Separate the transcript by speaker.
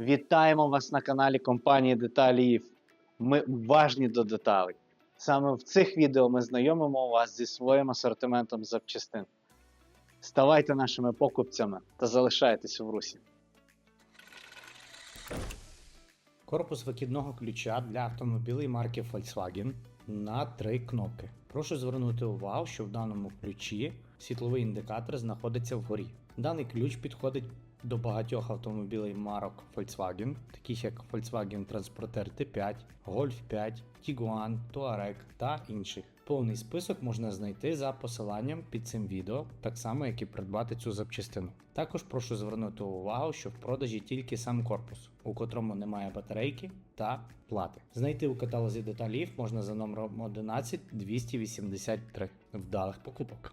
Speaker 1: Вітаємо вас на каналі компанії Деталіїв. Ми уважні до деталей. Саме в цих відео ми знайомимо вас зі своїм асортиментом запчастин. Ставайте нашими покупцями та залишайтесь в русі.
Speaker 2: Корпус викидного ключа для автомобілей марки Volkswagen на три кнопки. Прошу звернути увагу, що в даному ключі світловий індикатор знаходиться вгорі. Даний ключ підходить до багатьох автомобілей марок Volkswagen, таких як Volkswagen Transporter T5, Golf 5, Tiguan, Touareg та інших. Повний список можна знайти за посиланням під цим відео, так само як і придбати цю запчастину. Також прошу звернути увагу, що в продажі тільки сам корпус, у котрому немає батарейки та плати. Знайти у каталозі деталів можна за номером 11 283. Вдалих покупок.